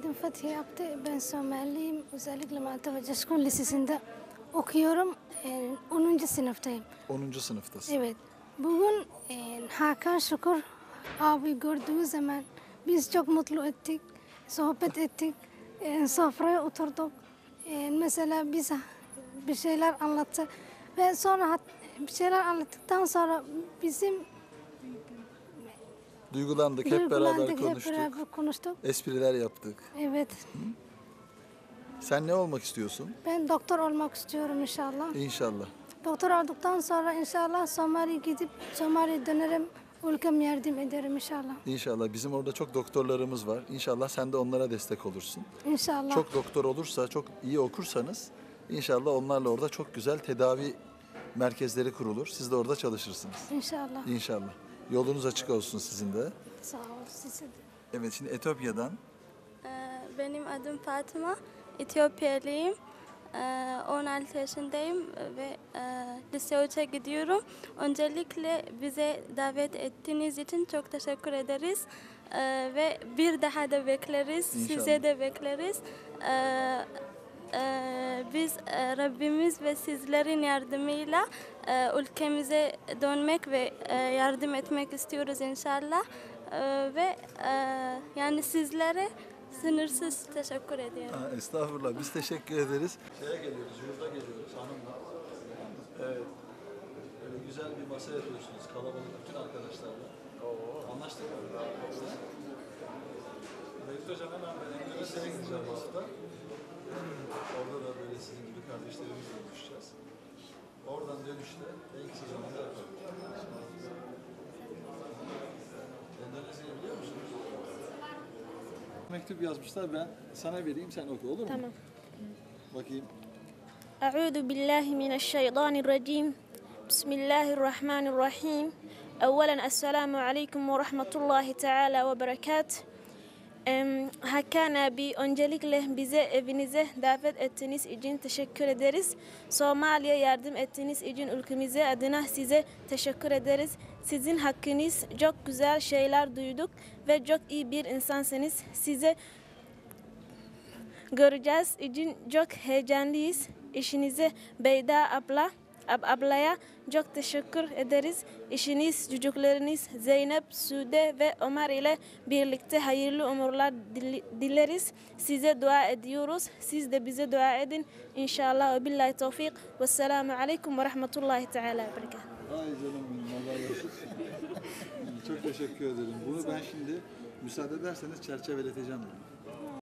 adım Fatih Abdi. Ben Somaliyim. Özellikle Malta ve Coşkun Lisesi'nde okuyorum. Ee, 10. sınıftayım. 10. sınıftasın. Evet. Bugün e, Hakan Şükür abi gördüğü zaman biz çok mutlu ettik. Sohbet ettik. E, sofraya oturduk. E, mesela biz bir şeyler anlattı. Ve sonra bir şeyler anlattıktan sonra bizim Duygulandık, hep beraber duygulandık, hep konuştuk. beraber konuştuk. Espriler yaptık. Evet. Sen ne olmak istiyorsun? Ben doktor olmak istiyorum inşallah. İnşallah. Doktor olduktan sonra inşallah Somali'ye gidip Somali'ye dönerim. Ülkem yardım ederim inşallah. İnşallah. Bizim orada çok doktorlarımız var. İnşallah sen de onlara destek olursun. İnşallah. Çok doktor olursa, çok iyi okursanız inşallah onlarla orada çok güzel tedavi merkezleri kurulur. Siz de orada çalışırsınız. İnşallah. İnşallah. Yolunuz açık olsun sizin de. Sağ ol. Size de. Evet şimdi Etiyopya'dan Ee, Benim adım Fatıma. Etiyopyalıyım. Ee, 16 yaşındayım ve e, lise 3'e gidiyorum. Öncelikle bize davet ettiğiniz için çok teşekkür ederiz. Ee, Ve bir daha da bekleriz. İnşallah. Size de bekleriz. Ee, e, Biz e, Rabbimiz ve sizlerin yardımıyla e, ülkemize dönmek ve e, yardım etmek istiyoruz inşallah. Ee, Ve e, yani sizlere sınırsız teşekkür ediyorum. Ha, estağfurullah. Biz teşekkür ederiz. Şeye geliyoruz, yurda geliyoruz hanımla. Evet. Böyle güzel bir masa yapıyorsunuz kalabalık bütün arkadaşlarla. Oo. Anlaştık mı? Mevlüt Hocam hemen ben gideceğim bu hafta. dönüşte en kısa مكتوب تمام. أعوذ بالله من الشيطان الرجيم بسم الله الرحمن الرحيم أولا السلام عليكم ورحمة الله تعالى وبركاته Hakan abi öncelikle bize evinize davet ettiğiniz için teşekkür ederiz. Somali'ye yardım ettiğiniz için ülkemize adına size teşekkür ederiz. Sizin hakkınız çok güzel şeyler duyduk ve çok iyi bir insansınız. Size göreceğiz için çok heyecanlıyız. İşinize Beyda abla, ab ablaya çok teşekkür ederiz. İşiniz, çocuklarınız Zeynep, Sude ve Ömer ile birlikte hayırlı umurlar dil- dileriz. Size dua ediyoruz. Siz de bize dua edin. İnşallah. Ve billahi tevfik. Vesselamu aleyküm ve rahmetullahi teala ve. Ay canım benim. Çok teşekkür ederim. Bunu ben şimdi müsaade ederseniz çerçeveleteceğim.